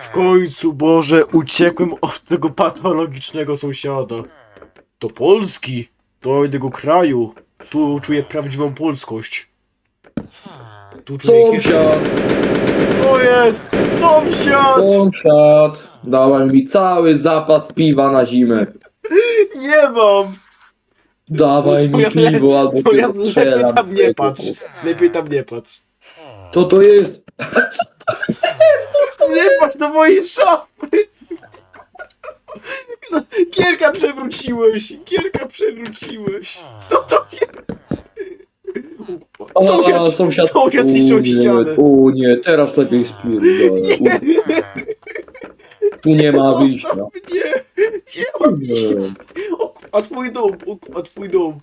W końcu, Boże, uciekłem od tego patologicznego sąsiada. Do Polski, do innego kraju. Tu czuję prawdziwą polskość. Tu czuję jakieś... Sąsiad, Co jest? Sąsiad! sąsiad, dawaj mi cały zapas piwa na zimę. Nie mam! Dawaj To mi ja- piwo albo To ja cię lepiej strzelam. tam nie patrz. Lepiej tam nie patrz. Co to jest? Nie patrz do mojej szafy! No, Gierka przewróciłeś! Gierka przewróciłeś! Co to jest? Sąsiad, sąsiad. sąsiad O zniszczył nie, ścianę. O nie, teraz lepiej spierdolę. Nie, Tu nie ma wyjścia. zostaw mnie! Gdzie mam iść? O, a twój dom, o, a twój dom.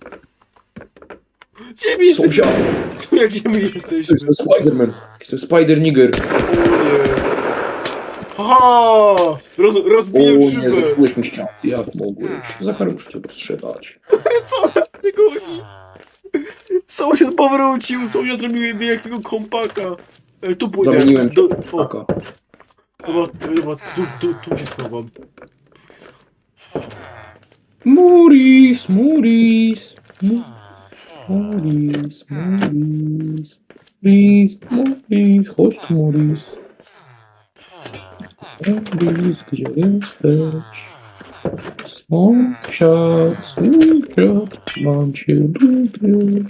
Gdzie my jesteśmy? Sąsiad, Słuchaj, gdzie my jesteśmy? jestem Spiderman. Jestem Spider Nigger. O nie. Aha! Roz, O rozbiłem nie, szybę. zepsułeś mi ścianę. Jak mogłeś? Zachar muszę cię postrzelać. Co mnie goni? Sąsiad powrócił, sąsiad zrobił mi jakiego kompaka. E, tu pójdę. Zamieniłem Do, o, chyba, chyba tu, tu, tu się schowam. Muris, Muris. Mu- Muris, Muris. Muris, Muris, chodź Muris. Gdzie jesteś? Sąsiad, sąsiad, mam cię lubię.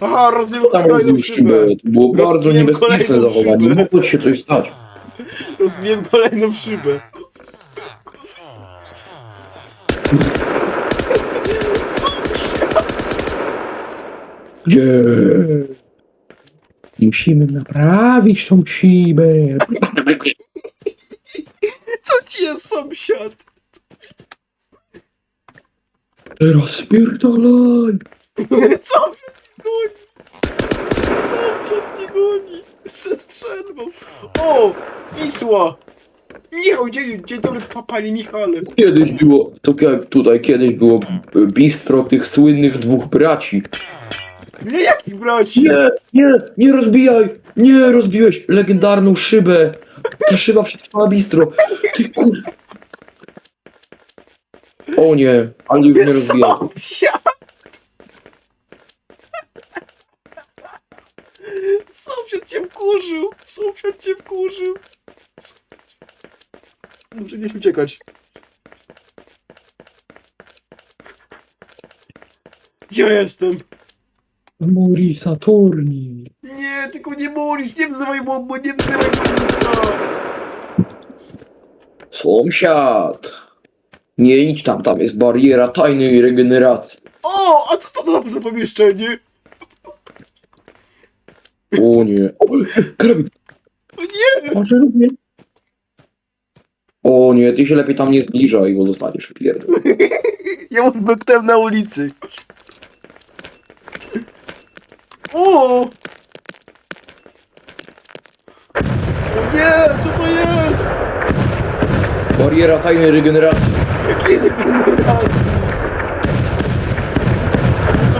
Aha, rozbiłem Tam kolejną robił szybę. szybę. To było bardzo Rozbiłem niebezpieczne kolejną zachowanie. szybę. Mogło ci się coś stać. Rozbiłem kolejną szybę. Gdzie? Musimy naprawić tą szybę. Co ci jest sąsiad? Teraz spierdolaj. Sąsiad nie goni! Sąsiad nie goni! Ze strzelbą! O! Wisła! Michał, dzień, dzień dobry, pa, panie Michale! Kiedyś było, to jak tutaj kiedyś było bistro tych słynnych dwóch braci. Nie, jaki braci? Nie, nie, nie rozbijaj! Nie, rozbiłeś legendarną szybę. Ta szyba przetrwała bistro. Ty kur... O nie, ale już nie rozbijaj. Sąsiad! Sąsiad cię wkurzył! Sąsiad cię wkurzył! Muszę gdzieś uciekać. Gdzie ja jestem? Muri Saturni. Nie, tylko nie Moris, nie wzywaj Momo, nie wzywaj Morisa! Sąsiad. Nie idź tam, tam jest bariera tajnej regeneracji. O, a co to za- za pomieszczenie? O nie. O, karabin. O nie! Lubię. O nie, ty się lepiej tam nie zbliżaj, bo dostaniesz w pierdol. Ja już beknąłem na ulicy. O! O nie, co to jest? Bariera tajnej regeneracji. Jakiej regeneracji?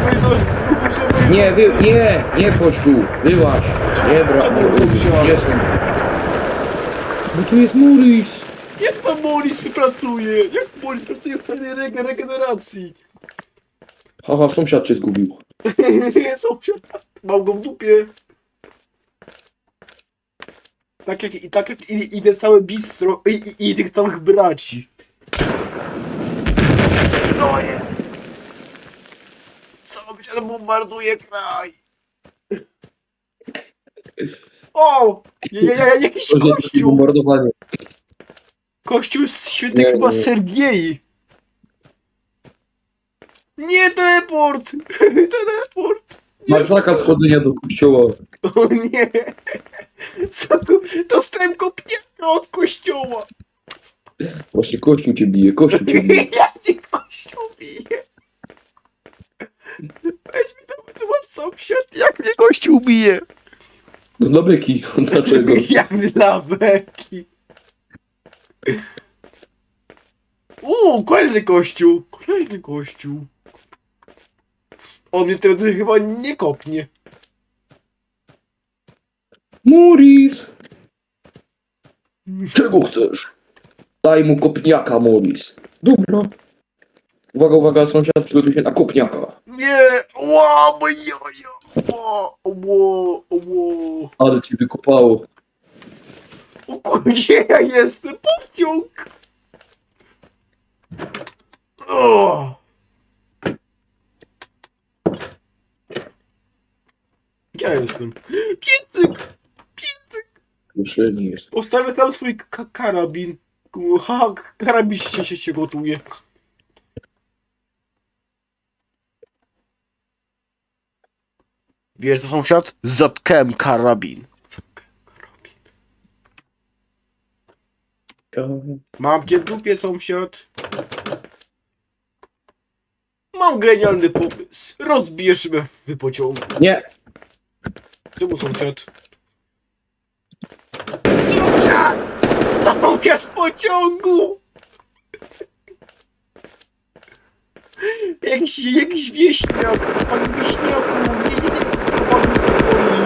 Wejść do... Wejść Nie, wy, nie, nie chodź tu, wyłaź. Nie, bra, Czemu nie, musiała? nie są. Bo tu jest Muris. Jak tam Moris pracuje? Jak Moris pracuje w tajnej rege regeneracji? Haha, sąsiad cię zgubił. Sąsiad, mam go w dupie. Tak jak, i tak jak i, idę całe bistro i, i, i tych całych braci. Co jest? Sąsiad bombarduje kraj. O! Ja, ja, ja, jakiś kościół! Kościół z świętej Nie, chyba nie. Sergiei. Nie, teleport! teleport! Masz zakaz chodzenia do kościoła. O nie! Co to? Dostałem kopniaka od kościoła! Właśnie kościół cię bije, kościół cię bije. Jak mnie kościół bije? Weź mi to wytłumacz sąsiad, jak mnie kościół bije? No dla beki, dlaczego? jak dla beki. Uuu, kolejny kościół! Kolejny kościół. On mnie teraz chyba nie kopnie. Muris. Czego chcesz? Daj mu kopniaka, Morris. Dobra. Uwaga, uwaga, sąsiad przygotuj się na kopniaka. Nie! Ła, jaja! Ła, ło, ło. Ale cię wykopało. O kur- gdzie ja jestem? Pociąg! O! Gdzie ja jestem? Piecyk! Piecyk! Kieszeni jest. Postawię tam swój ka- karabin. Ha, karabin się, się, się gotuje. Wiesz to sąsiad? Zatkałem karabin. Zatkałem karabin. Mam cię w dupie sąsiad. Mam genialny pomysł. Rozbiję szybę w pociągu. Nie, Czemu sąsiad? Sąsiad! Sąsiad z pociągu! Jakiś, jakiś wieśniak! Pan wieśniaku! Nie, nie, nie! Pan spokojnie!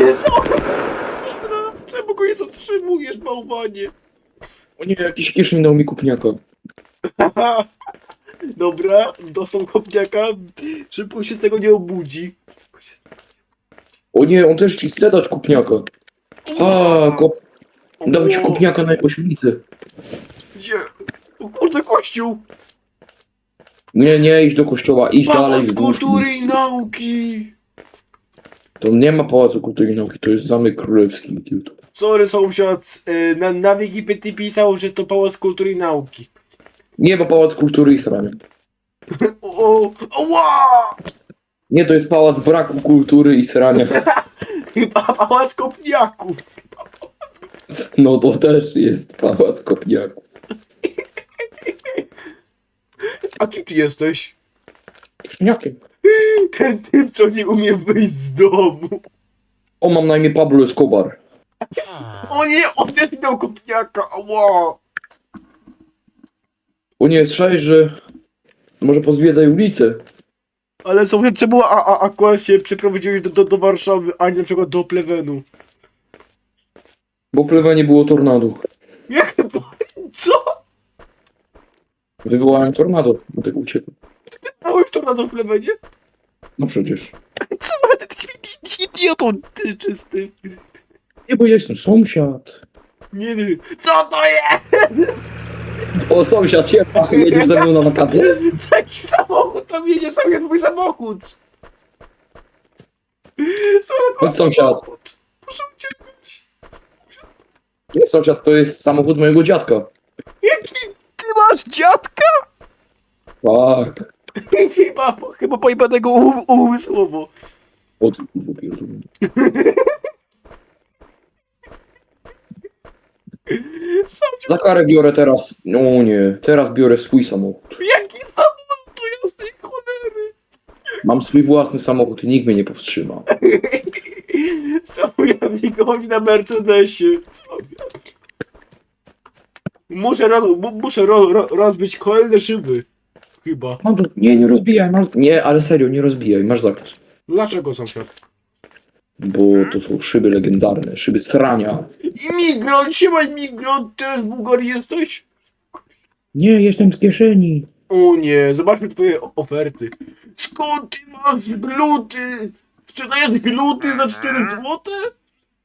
Nie, sąsiad! Czemu go nie zatrzymujesz, bałwanie? o nie, jakiś kieszeń dał mi kopniaka. Dobra, dostał kopniaka. Szybko się z tego nie obudzi. O nie, on też ci chce dać kopniaka. A, kop... dał ci kopniaka na ośmicy. Gdzie? O kurde, kościół! Nie, nie, idź do kościoła, idź dalej Pałac kultury i nauki! To nie ma Pałacu Kultury i Nauki, to jest Zamek Królewski. idioto. Sorry sąsiad, y, na, na Wikipedii pisało, że to Pałac Kultury i Nauki. Nie ma Pałac Kultury i Srania. O, o, ła! Nie, to jest Pałac Braku Kultury i Srania. Chyba Pałac Kopniaków. No to też jest Pałac Kopniaków. A kim ty jesteś? Kieszeniakiem. Ten typ, co nie umie wyjść z domu. O, mam na imię Pablo Escobar. O nie, on też miał Kopniaka, ała! O nie, słyszałeś, że może pozwiedzaj ulicę? Ale sąsiad, czemu a, a, akurat się przeprowadziłeś do, do, do Warszawy, a nie na przykład do Plewenu? Bo Plewanie było tornado. Jak Co? Wywołałem tornado, dlatego uciekłem. Małeś tornado w Plewenie? No przecież. Co? Ty, ty, ty idiotą, ty czysty. Nie, bo jestem sąsiad. Nie. Co to jest? O, sąsiad się jedziesz ze mną na wakacje? Jaki samochód tam jedzie? Sąsiad, mój samochód. Sąsiad, Chodź, sąsiad. samochód. Proszę uciekać. Nie, sąsiad, to jest samochód mojego dziadka. Jaki ty masz dziadka? Tak. Chyba, chyba pojebanego um, umysłowo. O ty kurwa pierdolony. Sąsiad, Za karę biorę teraz. No nie, teraz biorę swój samochód. jaki samochód tu jasnej cholery? Mam swój własny samochód i nikt mnie nie powstrzyma. Sąsiad, nie chodź na Mercedesie. Muszę, roz, mu- muszę ro, ro, rozbić kolejne szyby. Chyba. Mam tu... Nie, nie rozbijaj, masz... Nie, ale serio, nie rozbijaj, masz zakaz. Dlaczego sąsiad? Bo to są szyby legendarne, szyby srania. Imigrant, siema imigrant, też z Bułgarii jesteś? Nie, jestem z kieszeni. O nie, zobaczmy twoje o- oferty. Skąd ty masz gluty? Sprzedajesz gluty za 4 złote?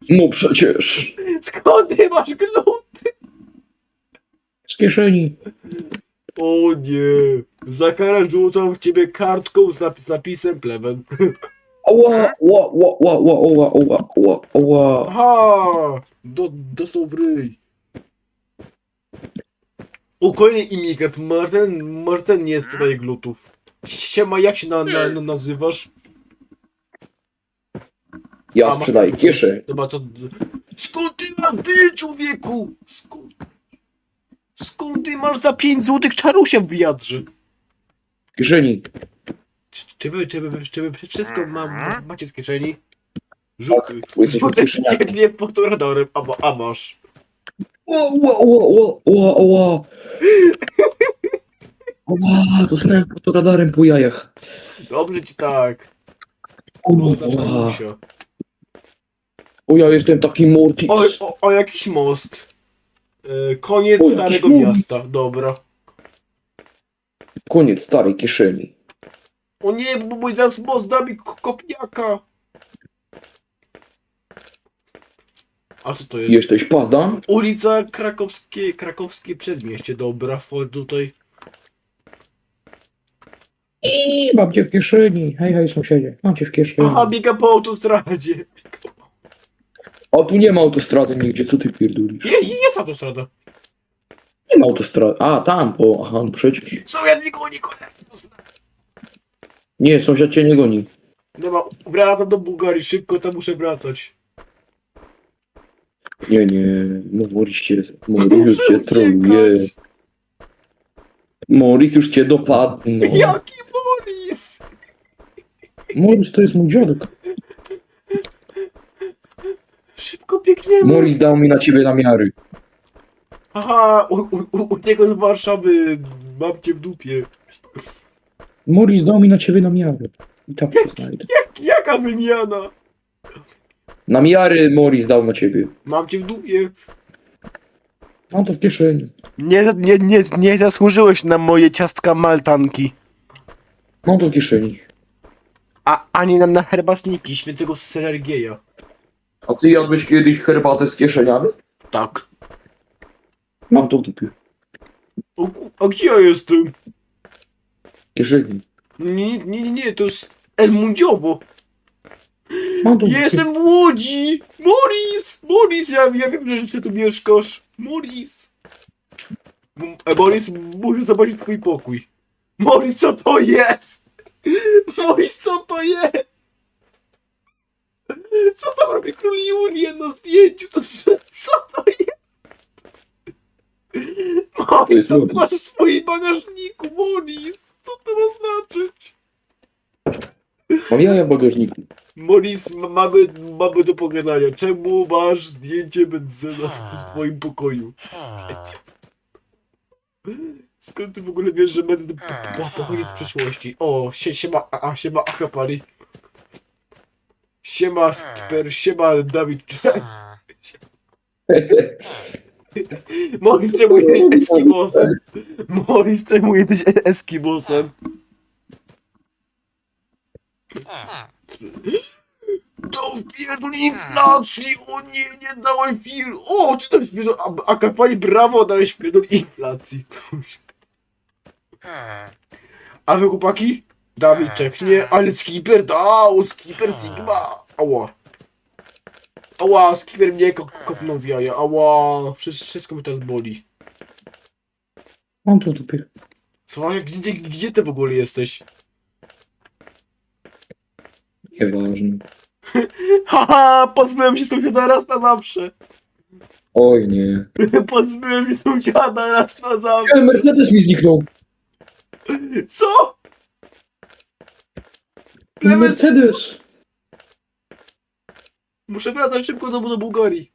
No przecież. Skąd ty masz gluty? Z kieszeni. O nie, za karę rzucam w ciebie kartką z napis- zapisem plewen. Oła, ła, ła, ła, ła, ła, ła, ła, ła. Aha, do, dostał w ryj. Kolejny imigrant, Marten, Marten nie sprzedaje glutów. Siema, jak się na, na, na, nazywasz? Ja A, sprzedaję kieszeń. Chyba co... Skąd ty masz ty, człowieku? Skąd... Skąd ty masz za 5 złotych czarusia w wiadrze? Kieszeni. Czy, wy, czy, wy, czy wy wszystko ma, ma, macie z kieszeni? Rzuty. bo jesteśmy Rzuty kieszeniaki. ciebie pod radarem, a, ma- a masz. Ła, ła, ła, ła, ła, ła. Ła, dostałem pod radarem po jajach. Dobrze ci tak. Kurwa, za Ła. czarusia. O, ja jestem taki Mortis. O, o, o jakiś most. E, koniec O, jakiś starego most. miasta. Dobra. Koniec starej kieszeni. O nie, bo mój zaraz most da mi ko- kopniaka. A co to jest? Jesteś pazdan? Ulica Krakowskie, Krakowskie Przedmieście. Dobra, wchodź tutaj. I mam cię w kieszeni. Hej, hej, sąsiedzie. Mam cię w kieszeni. Aha, biega po autostradzie. A tu nie ma autostrady nigdzie, co ty pierdolisz? Je, jest autostrada. Nie ma autostrady. A, tam, po... Aha, no przecież. Sąsiad mnie goni, cholera. Nie, sąsiad cię nie goni. Dobra, wracam do Bułgarii, szybko tam muszę wracać. Nie, nie, Morris cię, Morris już cię Muszę troluje. uciekać. Morris już cię dopadł. Jaki Boris? Morris to jest mój dziadek. Szybko biegniemy. Morris dał mi na ciebie namiary. Aha, u, u, u, uciekłem z Warszawy. Mam cię w dupie. Morris dał mi na ciebie namiary. I tak się znajdę. Jak, jaka wymiana? Namiary Morris dał na ciebie. Mam cię w dupie. Mam to w kieszeni. Nie, nie, nie, nie zasłużyłeś na moje ciastka maltanki. Mam to w kieszeni. A ani na, na herbatniki świętego Sergieja. A ty jadłeś kiedyś herbatę z kieszeniami? Tak. Mam to w dupie. O, ku- a gdzie ja jestem? Kieszeni. Nie, nie, nie, to jest El dupie. jestem w Łodzi! Morris! Morris, ja, ja wiem, że ty tu mieszkasz. Morris! M- e, Morris, muszę zobaczyć twój pokój. Morris, co to jest? Morris, co to jest? Co tam robi król Julię na zdjęciu? Co, co to jest? Jest co ty masz w swoim bagażniku, Morris? Co to ma znaczyć? Mam jaja w bagażniku. Moris, m- mamy, mamy do pogadania. Czemu masz zdjęcie Benzena w swoim pokoju? Skąd ty w ogóle wiesz, że będę po, po, pochodzić z przeszłości? O, sie, siema, a, a, siema Akapari. Siema Skipper, siema Dawid. Moris, czemu jesteś Eskimosem? Moris, czemu jesteś e- Eskimosem? Do pierdol inflacji! O nie, nie dałem film! O, czy to jest pierdol... A, a kapani brawo, dałeś pierdol inflacji. A wy chłopaki? Dawid Czech, nie, ale skipper dał, skipper Sigma! Ała. Ała, skipper mnie ko kopnął w jaja, ała, wszystko, wszystko mi teraz boli. Mam to w dupie. Słuchaj, gdzie, gdzie ty w ogóle jesteś? Nieważne. Haha, pozbyłem się sąsiada raz na zawsze. Oj nie. Pozbyłem się sąsiada raz na zawsze. Mercedes mi zniknął. Co? Mercedes. Muszę wracać szybko do, do Bułgarii.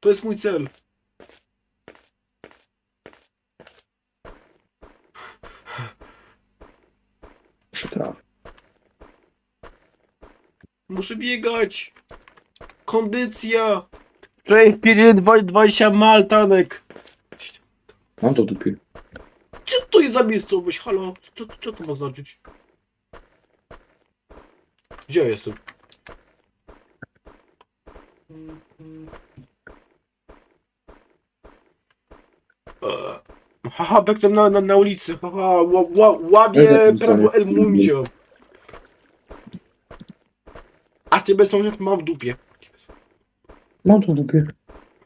To jest mój cel. Muszę trafić. Muszę biegać. Kondycja. Wczoraj wpierdzielę dwa- 20 maltanek. Mam to dupie. Co to jest za miejscowość? Halo? Co, co to ma znaczyć? Gdzie ja jestem? Eee, Haha, bektem na, na, na ulicy. Haha, ła, ła, łamie Ja prawo. El Mundio. A ciebie sąsiad ma w dupie. Mam w dupie.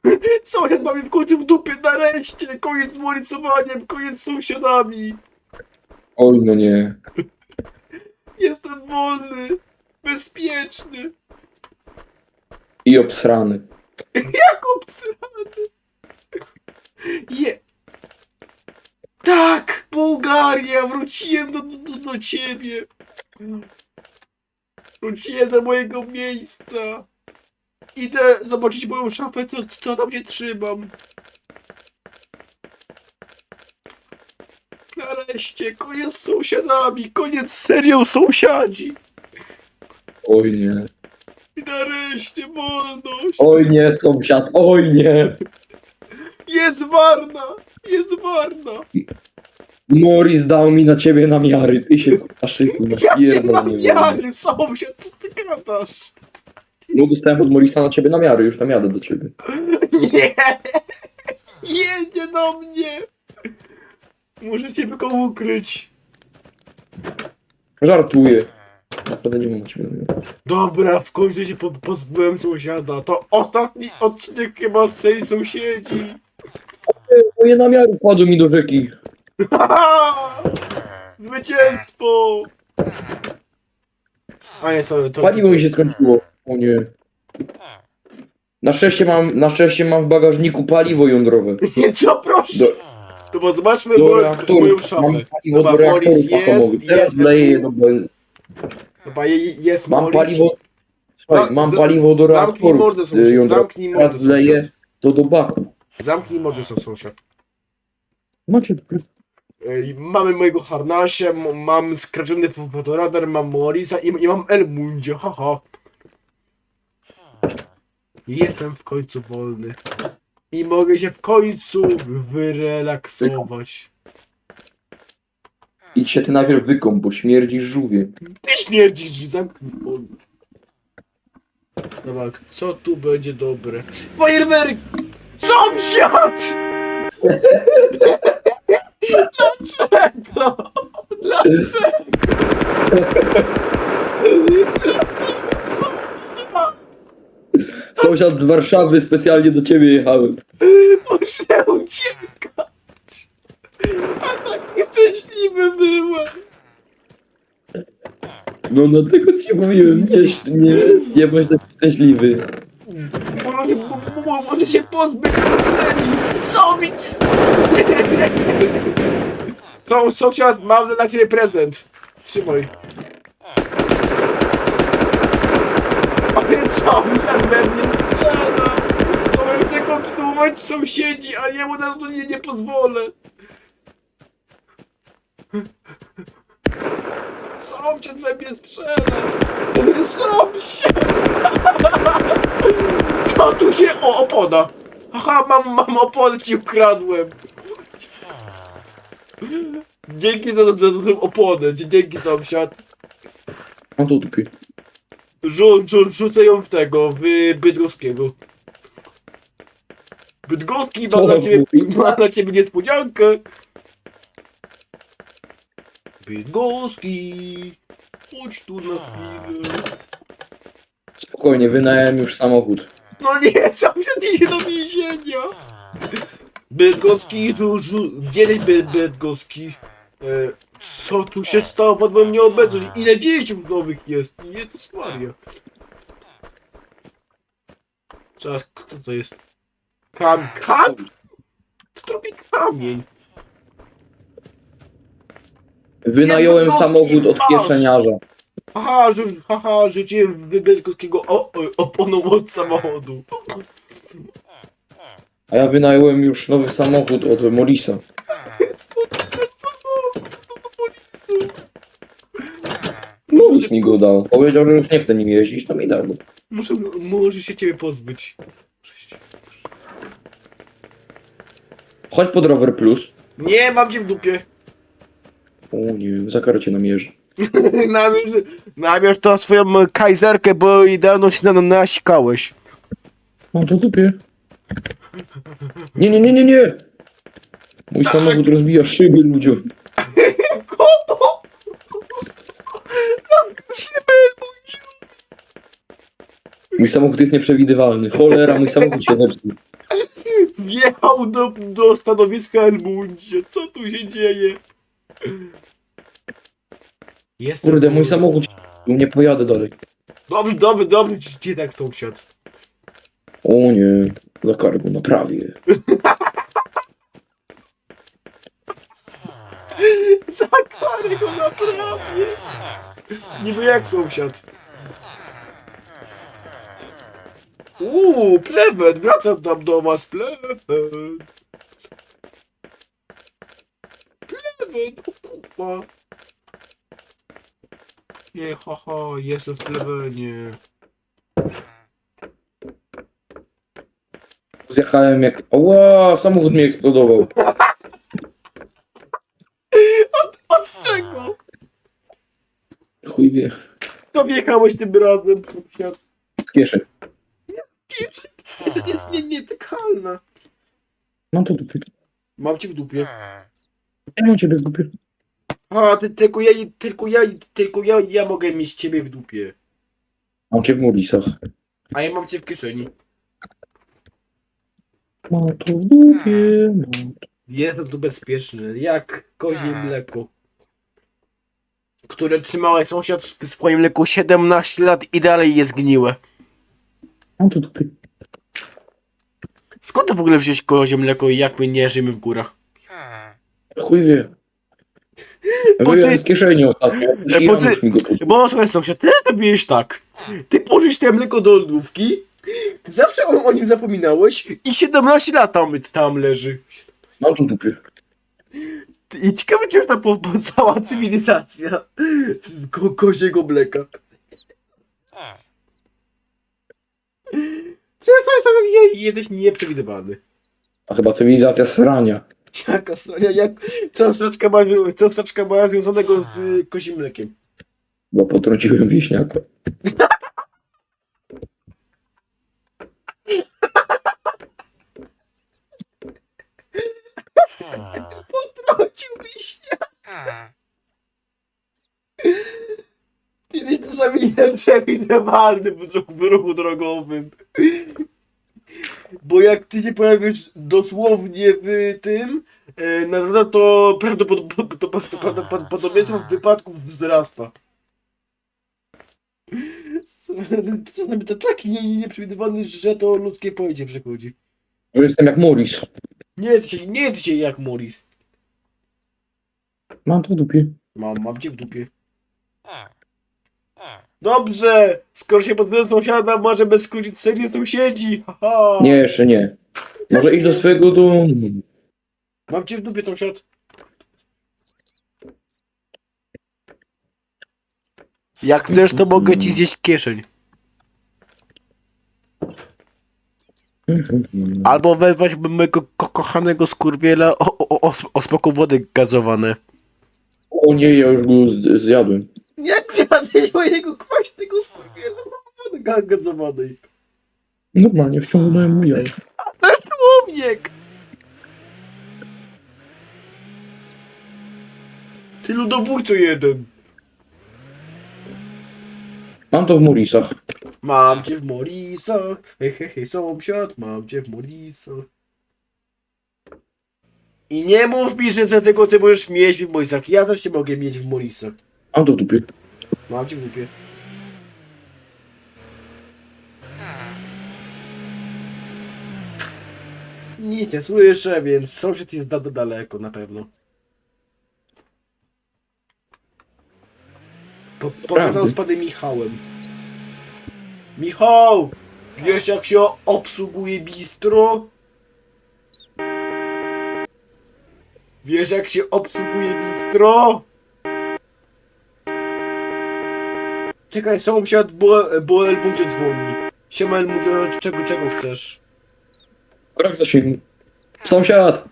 Sąsiad ma mnie w końcu w dupie, nareszcie! Koniec z moricowaniem, koniec z sąsiadami! Oj no nie. Jestem wolny! Bezpieczny! I obsrany. Jak obsrany! Je... Tak! Bułgaria! Wróciłem do, do, do, do ciebie! Wróciłem do mojego miejsca! Idę zobaczyć moją szafę, co, co tam się trzymam. Nareszcie, koniec z sąsiadami, koniec serią sąsiadzi. Oj nie. I nareszcie wolność! Oj nie, sąsiad, oj nie. Jest warna! Jest warna! Morris dał mi na ciebie namiary. Ty się kurwa szykuj na Jakie pierdol nie namiary, sąsiad, co ty gadasz? No dostałem od Morrisa na ciebie namiary, już tam jadę do ciebie. Nie! Jedzie do mnie! Muszę cię tylko ukryć. Żartuję. Mam namiary. Dobra, w końcu się po pozbyłem sąsiada. To ostatni odcinek chyba z tej sąsiedzi. Moje namiary padły mi do rzeki. Haha! Zwycięstwo! A nie, sorry, to... Paliwo mi się skończyło. O nie. Na szczęście mam, na szczęście mam w bagażniku paliwo jądrowe. Nie, co proszę? Do, To bo zobaczmy do moją, reaktorów. moją Mam szafę. paliwo Dobra, do reaktorów jest, atomowych. Teraz jest- wleję je do ben- Chyba je- jest Mam Morris. paliwo. Słuchaj, mam za- paliwo do Zamknij mordę, y, sąsiad, jądrowych. zamknij Teraz mordę, wleję sąsiad. to do baku. Zamknij mordę, sąsiad. Macie Ej, Mamy mojego harnasia, m- mam skradziony fo- fotoradar, mam Morisa i, i mam Elmundzie, haha. Jestem w końcu wolny. I mogę się w końcu wyrelaksować. Idź się ty najpierw wykąp, bo śmierdzi żółwie. Ty śmierdzisz, zamknij. Dobra, co tu będzie dobre? Fajerwerk! Sąsiad! Dlaczego? Dlaczego? Sąsiad! Sąsiad z Warszawy specjalnie do ciebie jechałem. Muszę uciekać! A taki szczęśliwy byłem! No dlatego ci mówiłem, nie, nie, nie bądź taki szczęśliwy. Może, mo- mo- może się pozbyć celi! Zrobić! Są, sąsiad, mam dla ciebie prezent. Trzymaj. Ale sąsiad we mnie strzela! Sąsiad chce kontynuować sąsiedzi, a jemu na to nie, nie pozwolę. Sąsiad we mnie strzela! Sąsiad! Co tu się... O, opoda! Aha, mam, mam oponę ci ukradłem! Dzięki za, oponę, dzie- dzięki sąsiad. No to tupi. Rzu, rzu, rzucę ją w tego, w Bydgoskiego. Bydgoski, mam dla ciebie, mam dla ciebie niespodziankę. Bydgoski, chodź tu na chwilę. Spokojnie, wynająłem już samochód. No nie, sąsiad idzie do więzienia. Bydgoski, żu, jest By- Bydgoski? E, co tu się stało pod moją nieobecność? Ile więźniów nowych jest? Jezus Maria. Teraz, kto to jest? Kam, kam? Kto robi kamień? Wynająłem Jednostki samochód od masz. kieszeniarza. Haha, rzu, haha, rzuciłem w Bydgoskiego o, o, oponą od samochodu. A ja wynająłem już nowy samochód od Morisa. Policji? Morris mi go dał. Powiedział, że już nie chce nim jeździć, to mi dał go. Muszę, może się ciebie pozbyć. Muszę Chodź pod rower plus. Nie, mam cię w dupie. O nie, za karę cię namierzy. Namierz, namierz to swoją kajzerkę, bo idealną się na nasikałeś. Mam to dupie. Nie, nie, nie, nie, nie! Mój samochód rozbija szyby ludziom. Komu? Szybę, Mój samochód jest nieprzewidywalny. Cholera, mój samochód się zepsuł. Wjechał do, do stanowiska Elmundzie. Co tu się dzieje? Jestem Kurde, mój samochód nie pojadę dalej. Dobry, dobry, dobry, gdzie tak sąsiad? O nie, za karę go naprawię. Za karę go naprawię. Niby jak sąsiad. Uuu, plebet, wracam tam do was, plebet. Plebet, o kurwa. Nie, haha, jestem w plebenie. Zjechałem jak... Ła, samochód mi eksplodował. Od czego? Chuj wie. To wjechałeś tym razem, sąsiad. W kieszeń. Kieszeń, kieszeń jest nie, nietykalna. Mam to dupie. Mam cię w dupie. Ja mam ciebie w dupie. A, ty, tylko ja, tylko ja, tylko ja, ja mogę mieć ciebie w dupie. Mam cię w mulisach. A ja mam cię w kieszeni. Mam to w dupie. Mam to... Jestem tu bezpieczny, jak kozie mleko. Które trzymałeś sąsiad w swoim mleku 17 lat i dalej jest gniłe. Mam to w dupie. Skąd ty w ogóle wziąłeś kozie mleko i jak my nie żyjemy w górach? Chuj wie. Wyjąłem z kieszeni ostatnio. E, bo ty- Janusz mi go. Bo słuchaj sąsiad, ty tak. Ty położyłeś te mleko do lodówki, zawsze o, o nim zapominałeś i 17 lat tam, tam leży. Mam to w dupie. Ty- I ciekawe, czy już tam po, po cała cywilizacja ko, koziego mleka. Często jest jesteś nieprzewidywalny. A chyba cywilizacja srania. Jaka stronia, jak co straczka ma, co straczka ma związanego z y, kozim mlekiem. Bo potrąciłem wieśniaka. Potrącił wiśnia. Ty jesteś czasami nieprzewidywalny w ruchu, w ruchu drogowym. Bo jak ty się pojawisz dosłownie w tym, e, na pewno to prawdopod- to prawdopodobieństwo wypadków wzrasta. To taki nie- nieprzewidywalny, że to ludzkie pojęcie przechodzi. Że jestem jak Morris. Nie jest się, nie jest się jak Morris. Mam to w dupie. Mam, mam cię w dupie. Dobrze! Skoro się pozbyłem sąsiada, możemy skrócić serię sąsiedzi! Haha! Nie, jeszcze nie. Może iść do swojego domu. Mam cię w dupie, sąsiad. Jak chcesz, to mogę ci zjeść kieszeń. Albo wezwać mojego ko kochanego skurwiela o, o, o, o smaku wody gazowane. O nie, ja już go z- zjadłem. Jak zjadłeś mojego kwaśnego skurwiela smaku wody ga gazowanej? Normalnie wciągnąłem mu jaj. Nasz człowiek! Ty ludobójco jeden! Mam to w Morrisach. Mam cię w Morisach, hej hej hej sąsiad, mam cię w Morisach. I nie mów mi, że tego ty możesz mieć w Morisach, ja też cię mogę mieć w Morisach. Mam to w dupie. Mam cię w dupie. Nic nie słyszę, więc sąsiad jest da, da daleko na pewno. Po, z panem Michałem. Michał! Wiesz jak się obsługuje bistro? Wiesz jak się obsługuje bistro? Czekaj, sąsiad, bo, bo Elmudzie dzwoni. Siema Elmudzie, czego, czego chcesz? Brak zasięgu. Sąsiad!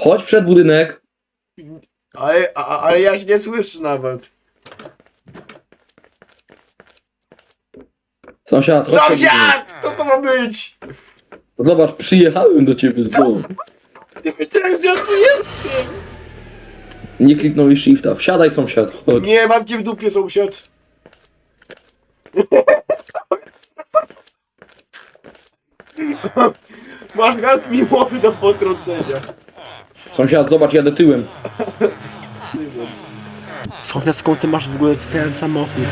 Chodź przed budynek. Ale, a, ale ja się nie słyszę nawet. Sąsiad, chodź przed budynek. Sąsiad! Co to ma być? Zobacz, przyjechałem do ciebie domu. Nie wiedziałem, że ja tu jestem. Nie kliknąłeś shifta. Wsiadaj sąsiad. Chodź. Nie, mam cię w dupie, sąsiad. Masz gad miłowy do potrącenia. Sąsiad, zobacz, jadę tyłem. Sąsiad, skąd ty masz w ogóle ten samochód?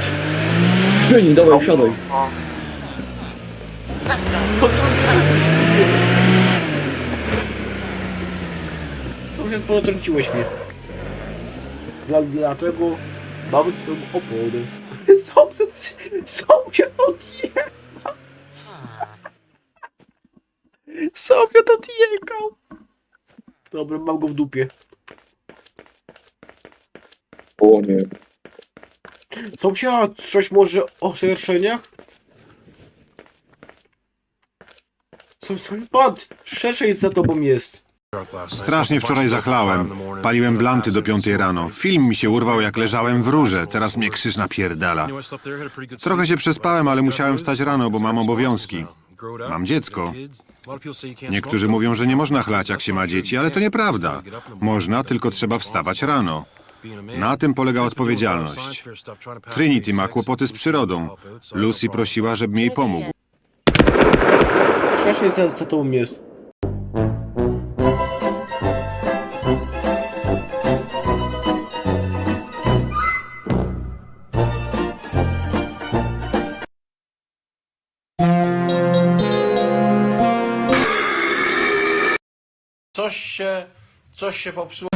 Czyni, dawaj, wsiadaj. Potrąciłeś mnie. Sąsiad, potrąciłeś mnie. Dla, dlatego mam twoją oponę. Sąsiad, sąsiad odjechał. Sąsiad odjechał. Dobra, mam go w dupie. O nie. Sąsiad, coś może o szerszeniach? Sąsiad, szerszeń za tobą jest. Strasznie wczoraj zachlałem. Paliłem blanty do piątej rano. Film mi się urwał jak leżałem w rurze. Teraz mnie krzyż napierdala. Trochę się przespałem, ale musiałem wstać rano, bo mam obowiązki. Mam dziecko. Niektórzy mówią, że nie można chlać jak się ma dzieci, ale to nieprawda. Można, tylko trzeba wstawać rano. Na tym polega odpowiedzialność. Trinity ma kłopoty z przyrodą. Lucy prosiła, żebym jej pomógł. Szerszeń za, za tobą jest. Coś się, coś się popsuło.